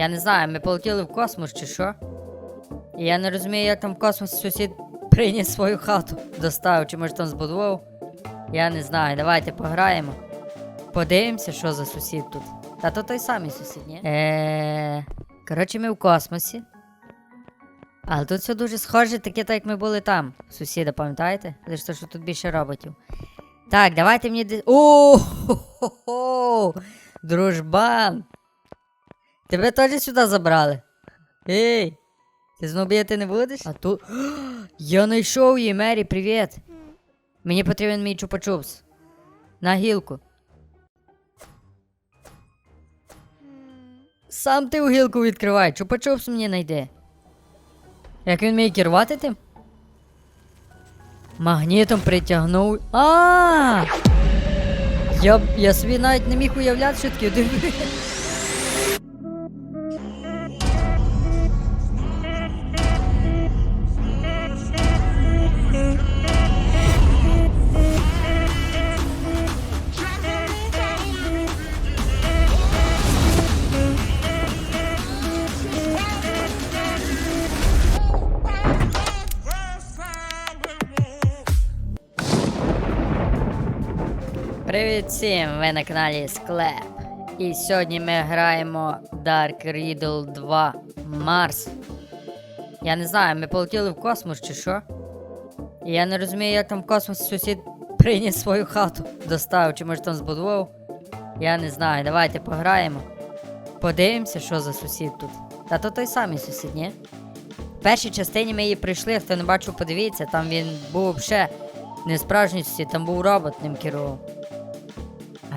Я не знаю, ми полетіли в космос чи що? І я не розумію, як там в космосі сусід прийняв свою хату, доставив, чи може там збудував. Я не знаю, давайте пограємо. Подивимося, що за сусід тут. Та то той самий сусід, ні? Е, Коротше, ми в космосі. Але тут все дуже схоже, таке, так як ми були там. Сусіда, пам'ятаєте? Лише то, що тут більше роботів. Так, давайте мені. О! Дружбан! Тебе теж сюди забрали. Ей! Ти знову б'яти не будеш? А тут. Я знайшов її, Мері, привіт! Мені потрібен мій чупа-чупс. На гілку. Сам ти у гілку відкривай, чупа-чупс мені найди. Як він вміє керувати тим? Магнітом притягнув. А! Я, я собі навіть не міг уявляти, що таке. Всім! Ви на каналі Склеп. І сьогодні ми граємо Dark Riddle 2 Марс. Я не знаю, ми полетіли в космос чи що? І я не розумію, як там в космосі сусід прийняв свою хату, доставив, чи може там збудував. Я не знаю, давайте пограємо. Подивимося, що за сусід тут. Та то той самий сусід, ні? В першій частині ми її прийшли, хто не бачив, подивіться, там він був ще не справжній сусід, там був робот ним керував.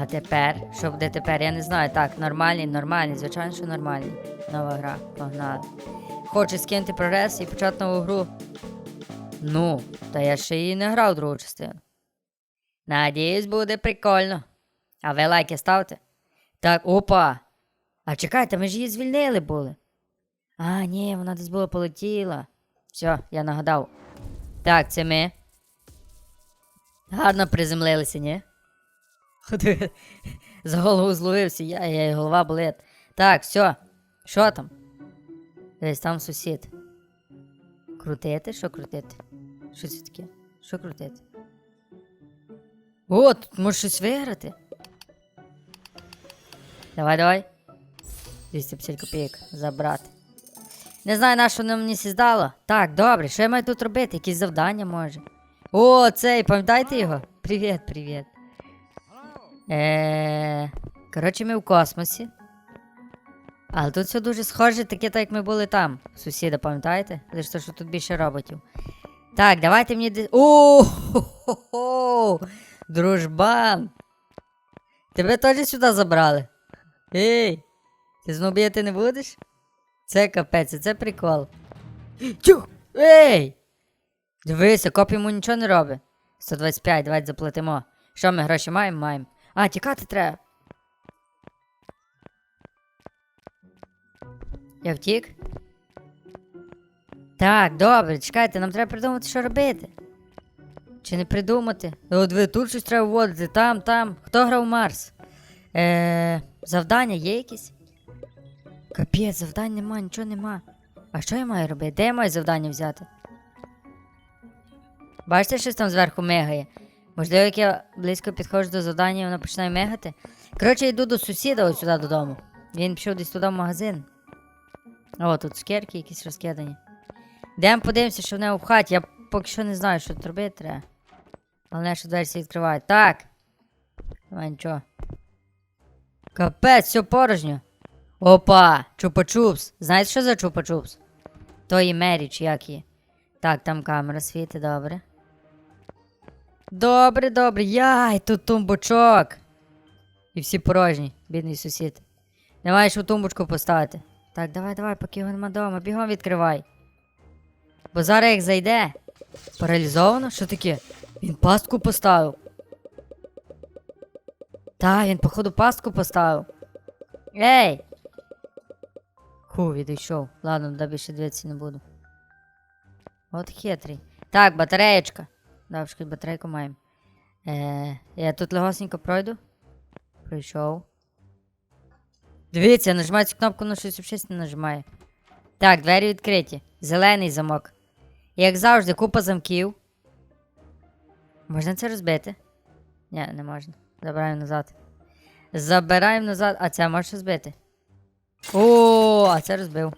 А тепер, що буде тепер? Я не знаю. Так, нормальний, нормальний, звичайно, що нормальний. Нова гра, погнали. Хочу скинути прогрес і почати нову гру. Ну, та я ще її не грав другу частину. Надіюсь, буде прикольно. А ви лайки ставте? Так, опа. А чекайте, ми ж її звільнили були. А, ні, вона десь була полетіла. Все, я нагадав. Так, це ми. Гарно приземлилися, ні? За голову зловився, я, я і голова болить. Так, все. Що там? Десь там сусід. Крутити? Що крутити? Що це таке? Що крутити? О, тут можеш щось виграти. Давай, давай. 250 копійок забрати. Не знаю, на що воно мені сіздало. Так, добре, що я маю тут робити? Якісь завдання може. О, цей, пам'ятаєте його? Привіт, привіт. Е, коротше, ми в космосі. Але тут все дуже схоже, таке, так як ми були там. Сусіда, пам'ятаєте? Лише то, що тут більше роботів. Так, давайте мені. О! Дружбан! Тебе теж сюди забрали. Ей! Ти знову б'яти не будеш? Це капець, це прикол. Тю! Ей! Дивися, коп йому нічого не робить. 125, давайте заплатимо. Що ми гроші маємо? Маємо. А, тікати треба. Я втік? Так, добре, чекайте, нам треба придумати, що робити. Чи не придумати? От ви тут щось треба вводити, там, там. Хто грав Марс? Е, завдання є якісь? Капець, завдань нема, нічого нема. А що я маю робити? Де я маю завдання взяти? Бачите, щось там зверху мигає? Можливо, як я близько підходжу до завдання, воно починає мигати. Коротше, йду до сусіда ось сюди додому. Він пішов десь туди в магазин. О, тут скерки якісь розкидані. Йдемо подивимося, що в нього в хаті. Я поки що не знаю, що тут робити треба. Головне, що двері відкривають. Так. Давай нічого. Капець, все порожньо. Опа! Чупа-чупс. Знаєте, що за чупа-чупс? То і Мері, чи як її. Так, там камера світить, добре. Добре, добре. Яй, тут тумбочок. І всі порожні, бідний сусід. Не маєш у тумбочку поставити. Так, давай, давай, поки його нема дома, бігом відкривай. Бо зараз як зайде. Паралізовано? Що таке? Він пастку поставив. Та, він, походу, пастку поставив. Ей! Ху, відійшов. Ладно, да більше дивитися не буду. От хитрий. Так, батареєчка. Хоч батарейку маємо. Е, я тут легосенько пройду. Пройшов. Дивіться, цю кнопку, ну щось взагалі не нажимає. Так, двері відкриті. Зелений замок. Як завжди, купа замків. Можна це розбити? Ні, не можна. Забираємо назад. Забираємо назад. А це можеш розбити? О, а це розбив.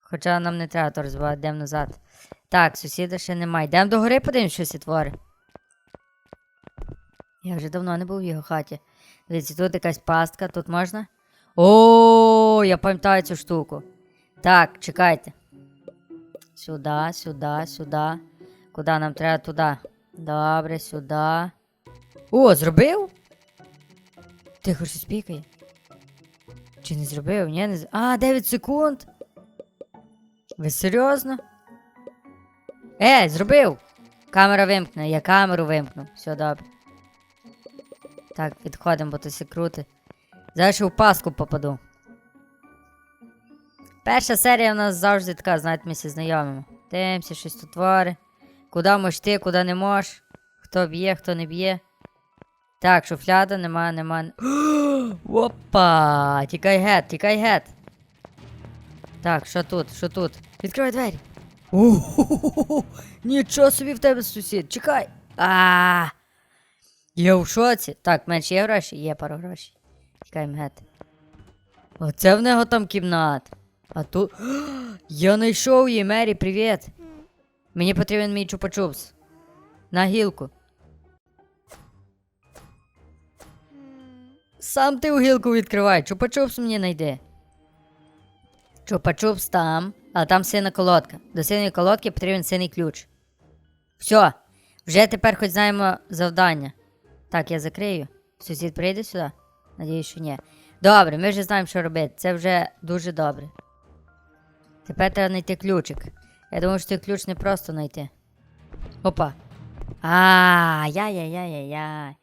Хоча нам не треба то розбивати, йдемо назад. Так, сусіда ще немає. Йдемо до гори, подивимось, що ці твори. Я вже давно не був в його хаті. Дивіться, тут якась пастка, тут можна? О, я пам'ятаю цю штуку. Так, чекайте. Сюди, сюди, сюди. Куди нам треба туди? Добре, сюди. О, зробив? Тихо щось пікає. Чи не зробив? Ні, не з... А, 9 секунд. Ви серйозно? Е, зробив! Камера вимкнена, я камеру вимкнув. Все добре. Так, відходимо, бо то сі крути. Зараз ще в паску попаду. Перша серія у нас завжди така, знаєте, ми всі знайомимо. Дивимося, щось тут твори. Куди можеш ти, куди не можеш. Хто б'є, хто не б'є. Так, шуфляда, нема, нема. Опа! Тікай гет, тікай гет. Так, що тут? Що тут? Відкривай двері. О, нічого собі в тебе сусід. Чекай. А. Я в шоці. Так, менше є гроші? Є пару грошей. Тікаємо гет. Оце в нього там кімнат. А тут. Я знайшов її, Мері, привіт. Мені потрібен мій чупа-чупс. На гілку. Сам ти у гілку відкривай, чупа-чупс мені найди. Чупа-чупс там, а там сина колодка. До синої колодки потрібен синий ключ. Все, вже тепер хоч знаємо завдання. Так, я закрию. Сусід прийде сюди? Надіюсь, що ні. Добре, ми вже знаємо, що робити. Це вже дуже добре. Тепер треба знайти ключик. Я думаю, що цей ключ не просто знайти. Опа. А, яй-яй-яй-яй-яй.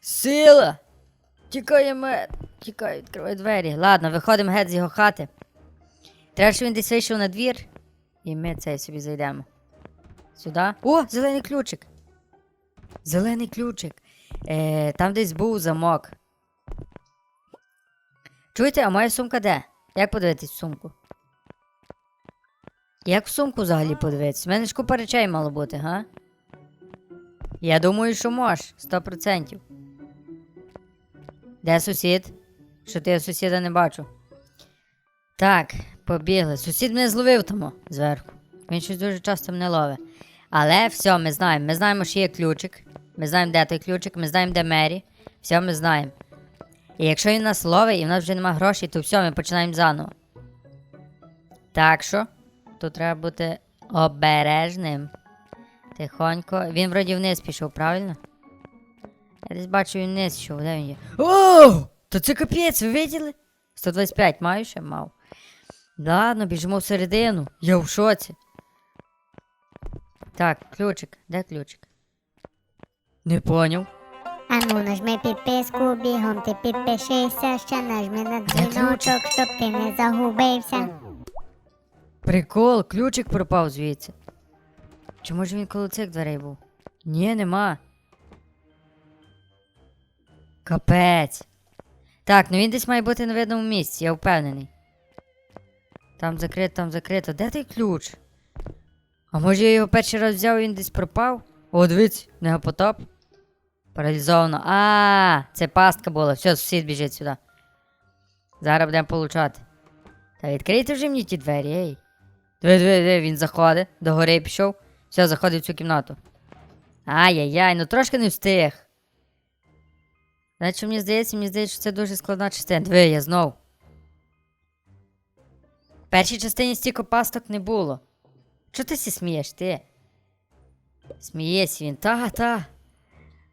Сила! Тікає мед. Тікай, відкривай двері. Ладно, виходимо геть з його хати. Треба, щоб він десь вийшов на двір. І ми цей собі зайдемо. Сюди. О, зелений ключик. Зелений ключик. Е, там десь був замок. Чуєте, а моя сумка де? Як подивитись в сумку? Як в сумку взагалі подивитись? У мене ж купа речей мало бути, га? Я думаю, що можеш, 100%. Де сусід? Що ти я сусіда не бачу. Так, побігли. Сусід мене зловив тому зверху. Він щось дуже часто мене ловить. Але все, ми знаємо. Ми знаємо, що є ключик. Ми знаємо, де той ключик, ми знаємо, де Мері. Все ми знаємо. І якщо він нас ловить і в нас вже нема грошей, то все, ми починаємо заново. Так що, тут треба бути обережним. Тихонько. Він вроді вниз пішов, правильно? Я десь бачу, він вниз пішов, де він є? О! То це капець, ви виділи? 125 маю ще мав. Ладно, біжимо всередину. Я в шоці. Так, ключик, де ключик? Не поняв. Ану, нажми підписку, бігом ти підпишися, ще нажми на дзвіночок, щоб ти не загубився. Прикол, ключик пропав звідси. Чи може він коло цих дверей був? Ні, нема. Капець. Так, ну він десь має бути на видному місці, я впевнений. Там закрито, там закрито. Де той ключ? А може я його перший раз взяв і він десь пропав? О, дивіться, негапотоп. Паралізовано. А, це пастка була. Все, сусід біжить сюди. Зараз будемо получати. Та відкрийте вже мені ті двері, ей. Диви, диви, диви, він заходить, до гори пішов. Все, заходить в цю кімнату. Ай-яй-яй, ну трошки не встиг. Знаєте, що мені здається, мені здається, що це дуже складна частина. Диви, я знов. Першій частині стільки пасток не було. Чого ти сі смієш, ти? Смієсь він. Та, та.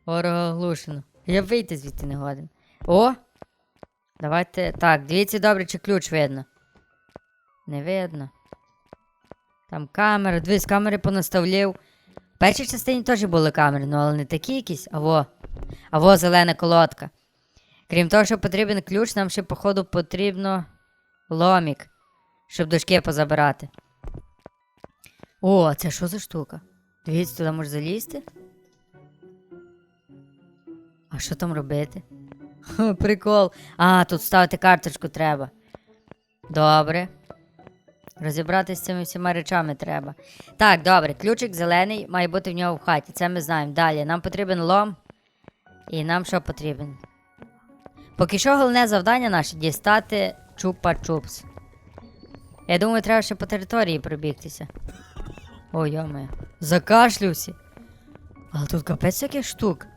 Ворога глушено. Я вийти звідти не годен. О! Давайте. Так, дивіться добре, чи ключ видно. Не видно. Там камера, дивись, камери понаставлів. В першій частині теж були камери, ну але не такі якісь, аво. Аво зелена колодка. Крім того, що потрібен ключ, нам ще, походу, потрібно ломік, щоб дошки позабирати. О, це що за штука? Дивіться, туди можеш залізти. А що там робити? Ха, Прикол. А, тут ставити карточку треба. Добре. Розібратися з цими всіма речами треба. Так, добре, ключик зелений має бути в нього в хаті. Це ми знаємо. Далі. Нам потрібен лом. І нам що потрібен? Поки що головне завдання наше дістати чупа-чупс. Я думаю, треба ще по території пробігтися. Ой, йоме. Закашлявся. Але тут капець яких штук.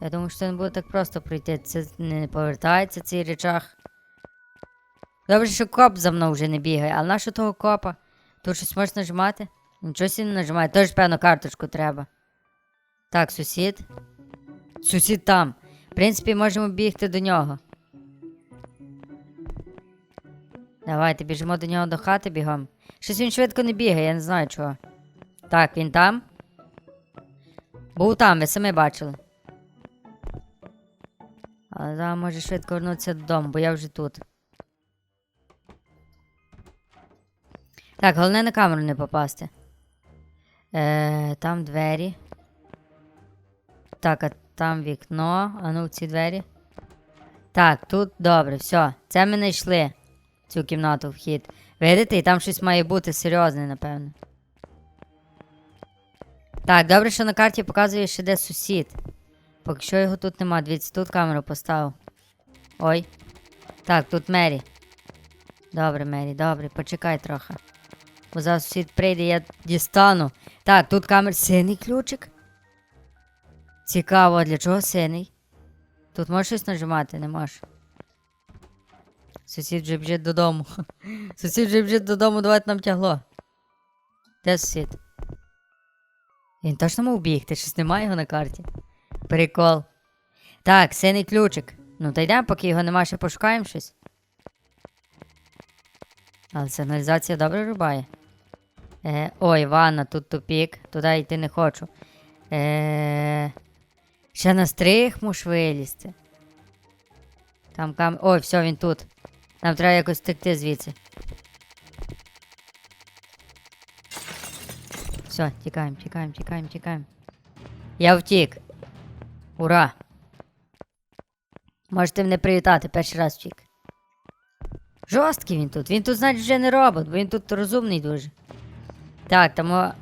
Я думаю, що це не буде так просто пройти. Це не повертається цей речах. Добре, що коп за мною вже не бігає, але нащо того копа? Тут щось можеш нажимати? Нічого не нажимає, теж, певно, карточку треба. Так, сусід. Сусід там. В принципі, можемо бігти до нього. Давайте біжимо до нього до хати бігом. Щось він швидко не бігає, я не знаю чого. Так, він там. Був там, ви самі бачили. Але зараз може швидко вернутися додому, бо я вже тут. Так, головне на камеру не попасти. Е, там двері. Так, а там вікно. А ну ці двері. Так, тут добре, все. Це ми знайшли. Цю кімнату вхід. Видите, і там щось має бути серйозне, напевно. Так, добре, що на карті показує ще де сусід. Поки що його тут нема. Дивіться, тут камеру поставив. Ой. Так, тут Мері. Добре, Мері, добре, почекай трохи. Бо зараз сусід прийде, я дістану. Так, тут камер синий ключик. Цікаво, для чого синий? Тут можеш щось нажимати, не можеш. Сусід вже біжить додому. Сусід вже біжить додому, давати нам тягло. Де сусід? Він точно мав бігти, щось немає його на карті. Прикол. Так, синий ключик. Ну та йдемо, поки його нема, ще пошукаємо щось. Але сигналізація добре рубає. Е, ой, ванна, тут тупік. Туди йти не хочу. Е, ще на стрих муш вилізти. Там кам. Ой, все, він тут. Нам треба якось втекти звідси. Все, тікаємо, тікаємо, тікаємо, тікаємо. Я втік. Ура! Можете мене привітати, перший раз втік. Жорсткий він тут. Він тут, значить, вже не робот, бо він тут розумний дуже. Так, тому.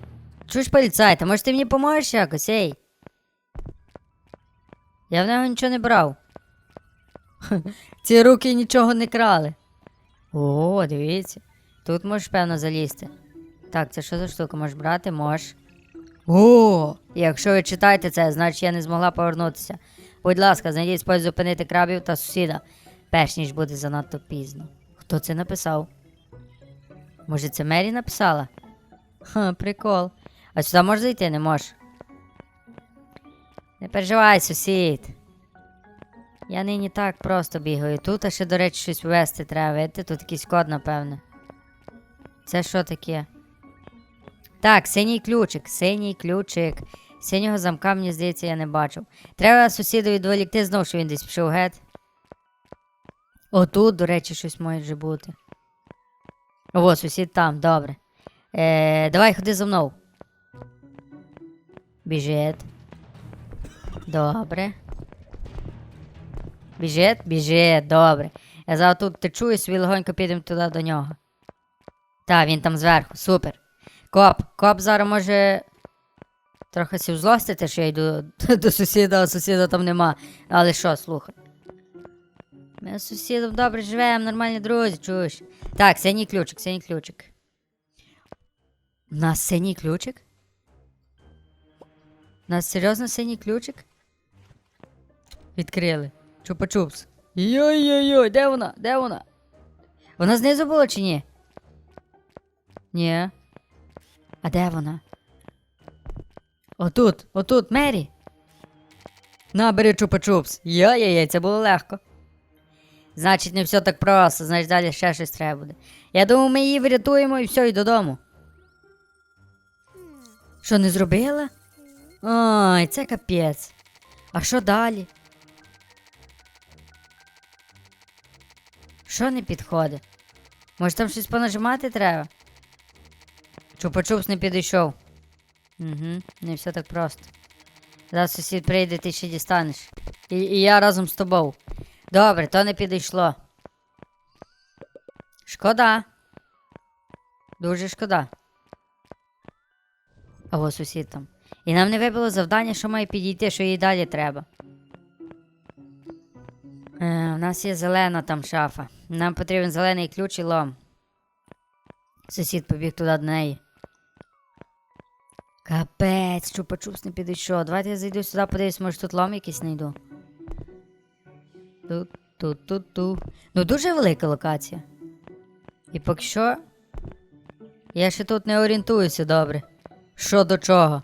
Чуєш поліцай, та може ти мені поможеш якось, ей? Я в нього нічого не брав. Ці руки нічого не крали. О, дивіться. Тут можеш, певно, залізти. Так, це що за штука? Можеш брати? Можеш. О! Якщо ви читаєте це, значить я не змогла повернутися. Будь ласка, знайдіть спосіб зупинити крабів та сусіда, перш ніж буде занадто пізно. Хто це написав? Може, це Мері написала? Ха, прикол. А сюди можеш зайти, не можеш. Не переживай, сусід. Я нині так просто бігаю. Тут а ще, до речі, щось ввести треба. Видите, тут якийсь код, напевно. Це що таке? Так, синій ключик, синій ключик. Синього замка, мені здається, я не бачив. Треба сусіду відволікти знов, що він десь пішов геть. Отут, до речі, щось може бути. О, сусід там, добре. Е, давай ходи за мною. Біжить. Добре. Біжить, біжить, добре. Я зараз тут течу і собі легонько підемо туди до нього. Так, він там зверху, супер. Коп, коп зараз може. Трохи сів злостити, що я йду до сусіда, а сусіда там нема. Але що, слухай. Ми з сусідом добре живемо, нормальні друзі, чуєш. Так, синій ключик, синій ключик. У нас синій ключик? У нас серйозно синій ключик? Відкрили. Чупа-чупс. Йой-йой-йой, де вона? Де вона? Вона знизу була чи ні? Ні. А де вона? Отут, отут, Мері. На, бери чупа-чупс. Йой-йой-йой, це було легко. Значить, не все так просто, значить далі ще щось треба буде. Я думаю, ми її врятуємо і все, і додому. Що, не зробила? Ой, це капець. А що далі? Що не підходить? Може там щось понажимати треба? Чупа-чупс не підійшов. Угу, не все так просто. Зараз сусід прийде, ти ще дістанеш. І, і я разом з тобою. Добре, то не підійшло. Шкода. Дуже шкода. А ось сусід там. І нам не вибило завдання, що має підійти, що їй далі треба. Е, у нас є зелена там шафа. Нам потрібен зелений ключ і лом. Сусід побіг туди до неї. Капець, чупа-чупс не підійшов. Давайте я зайду сюди, подивлюсь, може тут лом якийсь знайду. Тут, тут, тут, тут. Ну дуже велика локація. І поки що. Я ще тут не орієнтуюся добре. Що до чого?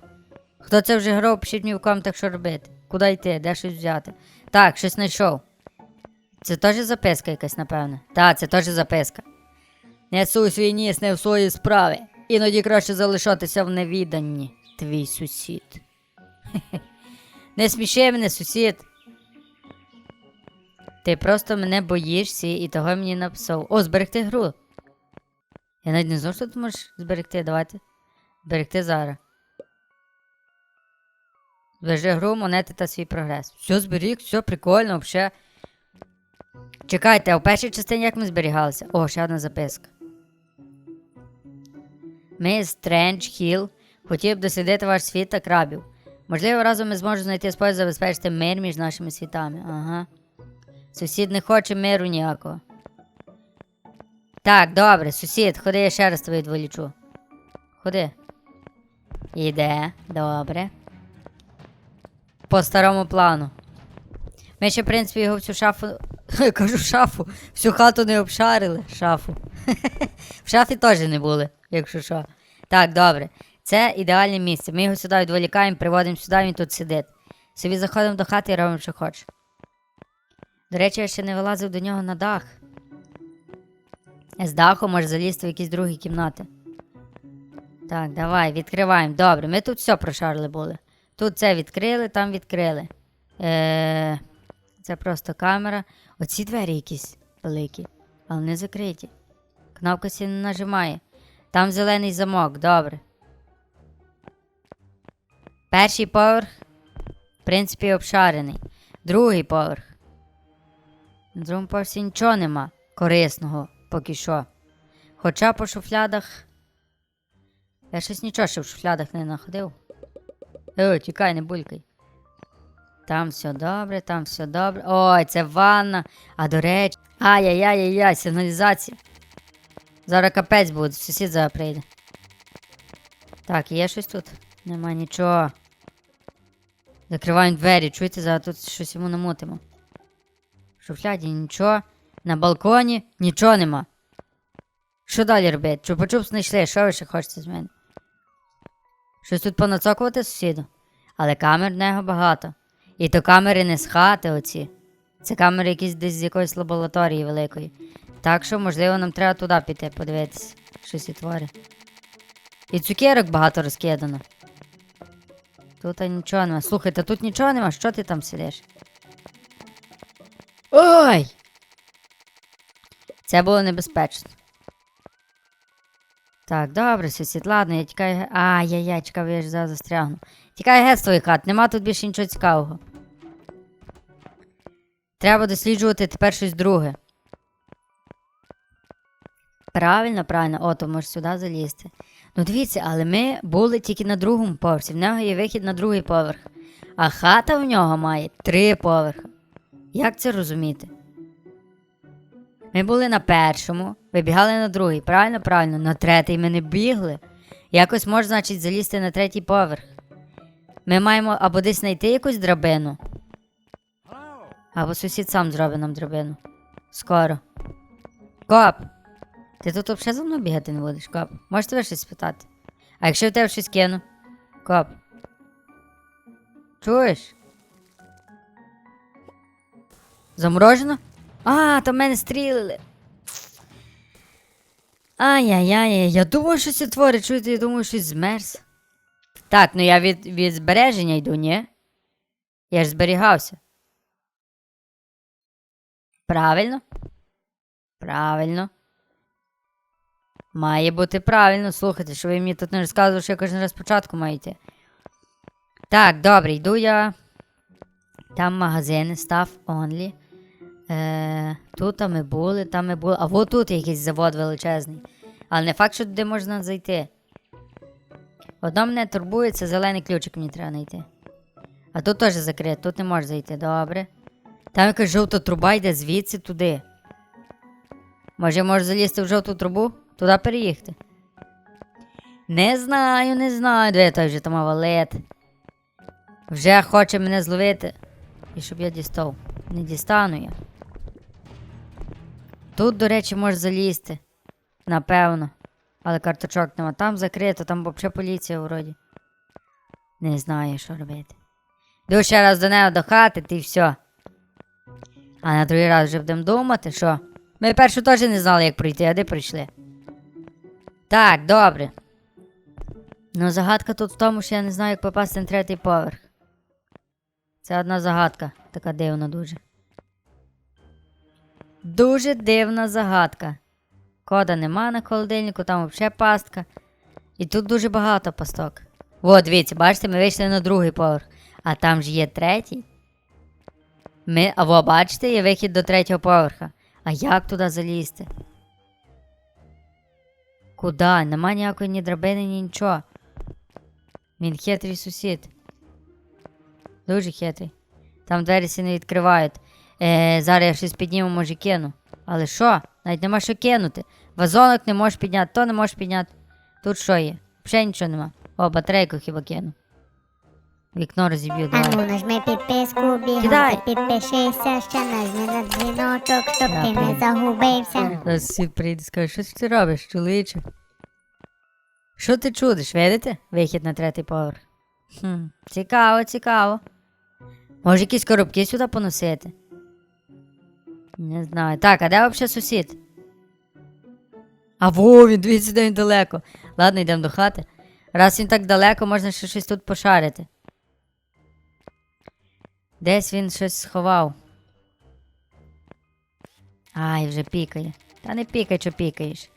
Хто це вже грав, пишіть мені в коментах, що робити. Куди йти, де щось взяти. Так, щось знайшов. Це теж записка якась, напевне. Так, це теж записка. Не суй свій ніс не в свої справи. Іноді краще залишатися в невіданні, твій сусід. Не сміши мене, сусід. Ти просто мене боїшся і того мені написав. О, зберегти гру. Я навіть не знав, що ти можеш зберегти. Давайте. Зберегти зараз. Збережи гру, монети та свій прогрес. Все зберіг, все прикольно, взагалі. Чекайте, а в першій частині як ми зберігалися? О, ще одна записка. Ми Стрендж Хіл хотів дослідити ваш світ та крабів. Можливо, разом ми зможемо знайти спосіб забезпечити мир між нашими світами. Ага. Сусід не хоче миру ніякого. Так, добре, сусід, ходи, я ще раз тебе відволічу. Ходи. Іде, добре. По старому плану. Ми ще, в принципі, його в цю шафу. Кажу шафу. Всю хату не обшарили. Шафу. в шафі теж не були, якщо що. Так, добре. Це ідеальне місце. Ми його сюди відволікаємо, приводимо сюди, він тут сидить. Собі заходимо до хати і робимо, що хоче. До речі, я ще не вилазив до нього на дах. З даху може залізти в якісь другі кімнати. Так, давай, відкриваємо. Добре, ми тут все прошарили були. Тут це відкрили, там відкрили. Е, це просто камера. Оці двері якісь великі, але не закриті. Кнопка сі не нажимає. Там зелений замок, добре. Перший поверх, в принципі, обшарений. Другий поверх. На другому поверсі нічого нема корисного поки що. Хоча по шуфлядах. Я щось нічого ще в шуфлядах не знаходив. О, тікай, не булькай. Там все добре, там все добре. Ой, це ванна. А до речі. Ай-яй-яй-яй, сигналізація. Зараз капець буде, сусід зараз прийде. Так, є щось тут? Нема нічого. Закриваємо двері, чуєте, зараз тут щось йому намутимо. В шуфляді нічого. На балконі нічого нема. Що далі робити? Чупа-чупс знайшли, що ви ще хочете з мене? Щось тут понацокувати сусіду. Але камер в нього багато. І то камери не з хати оці. Це камери якісь десь з якоїсь лабораторії великої. Так що, можливо, нам треба туди піти, подивитися, щось і творить. І цукерок багато розкидано. Тут нічого нема. Слухай, та тут нічого нема, що ти там сидиш? Ой! Це було небезпечно. Так, добре, сусід, ладно, я тікаю. Ай-яй-яй, чекав, я ж зараз застрягну. Тікай геть з твоїх хат, нема тут більше нічого цікавого. Треба досліджувати тепер щось друге. Правильно, правильно, о, то можеш сюди залізти. Ну дивіться, але ми були тільки на другому поверсі. В нього є вихід на другий поверх. А хата в нього має три поверхи. Як це розуміти? Ми були на першому, вибігали на другий. Правильно, правильно, на третій ми не бігли. Якось може, значить, залізти на третій поверх. Ми маємо або десь знайти якусь драбину. Або сусід сам зробить нам драбину. Скоро. Коп! Ти тут взагалі за мною бігати не будеш, коп? Можеш тебе щось спитати? А якщо я в тебе щось кину? Коп. Чуєш? Заморожено? А, в мене стрілили. Ай-яй-яй, я думаю, що це творить, чуєте, я думаю, щось змерз. Так, ну я від, від збереження йду, ні? Я ж зберігався. Правильно? Правильно. Має бути правильно, слухайте, що ви мені тут не розказували, що я кожен раз спочатку маю йти. Так, добре, йду я. Там магазини, став онлі. Е, тут ми були, там ми були. А от тут якийсь завод величезний. Але не факт, що туди можна зайти. Одно мене турбує, це зелений ключик мені треба знайти. А тут теж закрито, тут не можеш зайти, добре. Там якась жовта труба йде звідси туди. Може, можеш залізти в жовту трубу? Туди переїхати. Не знаю, не знаю, де той вже там валет. Вже хоче мене зловити. І щоб я дістав. Не дістану я. Тут, до речі, можеш залізти. Напевно. Але карточок нема. Там закрито, там взагалі поліція вроді. Не знаю, що робити. Йду ще раз до неї до хати, ти все. А на другий раз вже будемо думати, що. Ми першу теж не знали, як пройти, а де прийшли. Так, добре. Ну, загадка тут в тому, що я не знаю, як попасти на третій поверх. Це одна загадка, така дивна дуже. Дуже дивна загадка. Кода нема на холодильнику, там взагалі пастка. І тут дуже багато пасток. О, дивіться, бачите, ми вийшли на другий поверх, а там ж є третій. Ми, а во, бачите, є вихід до третього поверха. А як туди залізти? Куда? Нема ніякої ні драбини, ні нічого. Він хитрий сусід. Дуже хитрий. Там двері всі не відкривають. Е, зараз я щось підніму, може кину. Але що? Навіть нема що кинути. Вазонок не можеш підняти, то не можеш підняти. Тут що є? Взагалі нічого нема. О, батарейку хіба кину. Вікно розіб'ю, А ну нажми підписку, бігом Кидай. підпишися, ще нажми на дзвіночок, щоб ти не загубився. Зараз сусід прийде і скаже, що ти робиш, чоловіче? Що ти чудиш, видите? Вихід на третій поверх. Хм, цікаво, цікаво. Може якісь коробки сюди поносити? Не знаю. Так, а де взагалі сусід? А во, він дивіться, де він далеко. Ладно, йдемо до хати. Раз він так далеко, можна ще щось тут пошарити. Десь він щось сховав. Ай, вже пікає. Та не пікай, що пікаєш.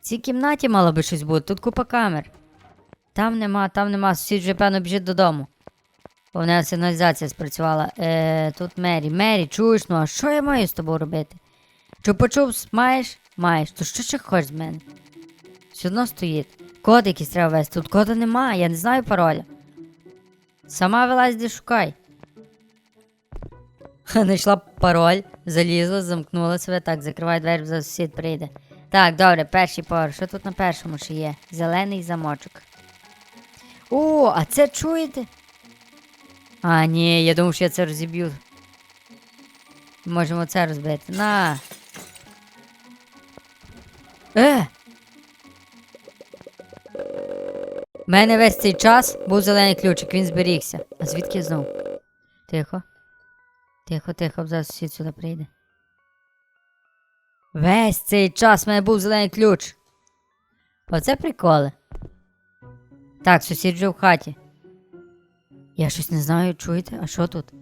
В цій кімнаті мало би щось бути, тут купа камер. Там нема, там нема, сусід вже, певно, біжить додому. Бо в мене сигналізація спрацювала. Е, тут Мері. Мері, чуєш, ну а що я маю з тобою робити? Чи почув, маєш? Маєш. То що ще хочеш з мене? Все одно стоїть. Код якийсь треба вести. Тут кода немає, я не знаю пароля. Сама вилазь, де шукай. Знайшла пароль, залізла, замкнула себе. Так, закривай двері, за сусід прийде. Так, добре, перший поверх. Що тут на першому ще є? Зелений замочок. О, а це чуєте? А, ні, я думав, що я це розіб'ю. Можемо це розбити. На. Е! У мене весь цей час був зелений ключик, він зберігся. А звідки знов? Тихо. Тихо, тихо, зараз сусід сюди прийде. Весь цей час в мене був зелений ключ. Оце приколи. Так, сусід вже в хаті. Я щось не знаю, чуєте? А що тут?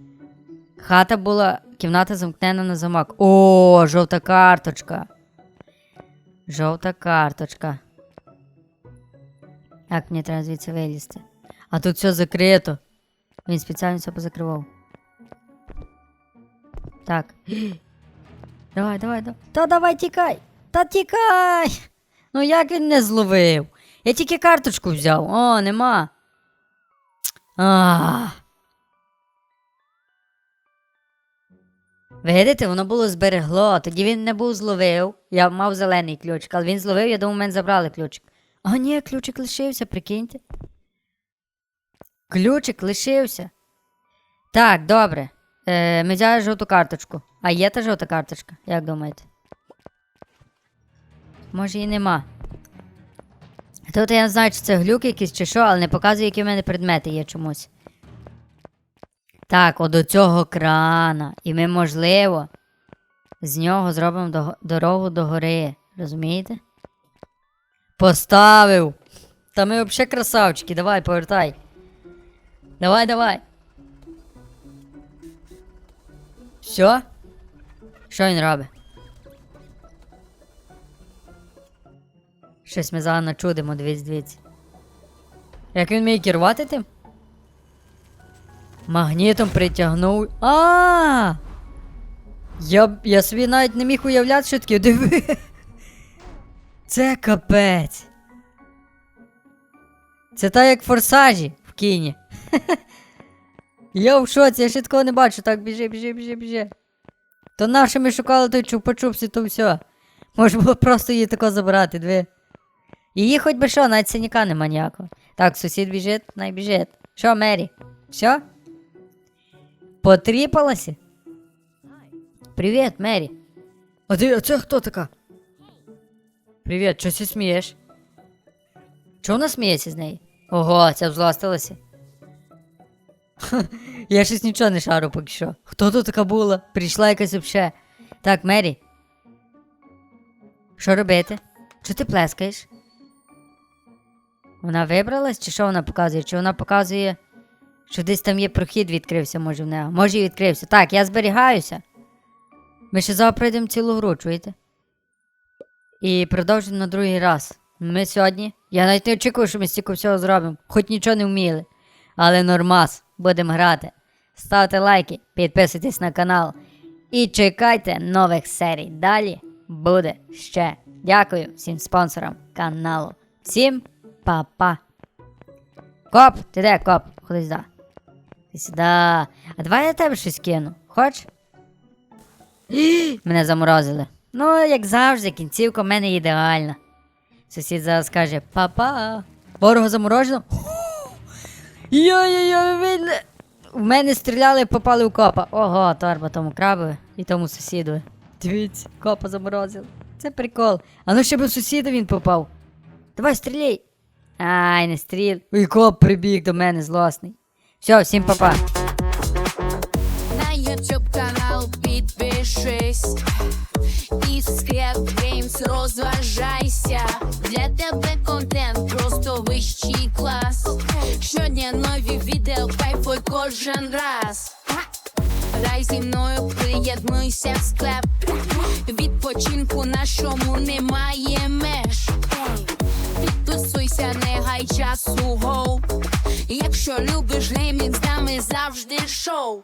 Хата була, кімната замкнена на замок. О, жовта карточка. Жовта карточка. Як мені треба звідси вилізти? А тут все закрито. Він спеціально все позакривав. Так. Давай, давай, давай. Та давай тікай! Та тікай! Ну як він не зловив? Я тільки карточку взяв. О, нема. А. Видите, воно було зберегло, тоді він не був зловив. Я мав зелений ключик, але він зловив, я думав, мене забрали ключик. А ні, ключик лишився, прикиньте. Ключик лишився. Так, добре. Е, ми взяли жовту карточку. А є та жовта карточка, як думаєте? Може і нема. Тут я не знаю, чи це глюк якийсь чи що, але не показує, які в мене предмети є чомусь. Так, от до цього крана. І ми, можливо, з нього зробимо до- дорогу до гори. Розумієте? Поставив. Та ми взагалі красавчики, давай, повертай. Давай, давай. Все? Що він робить? Щось ми зараз начудимо, дивіться, дивіться. Як він вміє керувати тим? Магнітом притягнув. А! Я, б- я собі навіть не міг уявляти, що таке. Диви. Це капець. Це так як форсажі в кіні. Я в шоці, я ще такого не бачу. Так, біжи, біжи, біжи, біжи. То наше ми шукали той чупа-чупсі, то все. Можна було просто її тако забрати, диви. Її хоч би що, навіть синяка нема ніякого. Так, сусід біжить, най біжить. Що, Мері? Все? Потріпалася? Привіт, Мері. А ти, а це хто така? Привіт, чого ти смієш? Чого вона сміється з неї? Ого, це взлостилася. Я щось нічого не шару поки що. Хто тут така була? Прийшла якась вообще. Так, Мері. Що робити? Чого ти плескаєш? Вона вибралась, чи що вона показує? Чи вона показує, що десь там є прохід відкрився, може в неї? Може і відкрився. Так, я зберігаюся. Ми ще завтра пройдемо цілу гру, чуєте? І продовжимо на другий раз. Ми сьогодні. Я навіть не очікував, що ми стільки всього зробимо, хоч нічого не вміли. Але нормас, будемо грати. Ставте лайки, підписуйтесь на канал і чекайте нових серій. Далі буде ще. Дякую всім спонсорам каналу. Всім па-па. Коп, ти де, коп? Ходи сюди. Ти сюди. А давай я тебе щось кину. Хоч? Мене заморозили. Ну, як завжди, кінцівка в мене ідеальна. Сусід зараз каже па-па. Ворога заморожено. Йой-йой-йой, він... В мене стріляли, попали в копа. Ого, торба тому крабові і тому сусіду. Дивіться, копа заморозили. Це прикол. А ну ще б в сусіда він попав. Давай стріляй. Ай, не стріл. Ой, коп прибіг до мене злосний. Все, всім па-па. На YouTube канал підпишись і Scrap Games розважайся. Для тебе контент просто вищий клас. Щодня нові відео, кайфуй кожен раз. Грай зі мною, приєднуйся в склеп. Відпочинку нашому немає меж. Підписуйся, не гай часу гоу. Якщо любиш геймінг, з нами завжди шоу.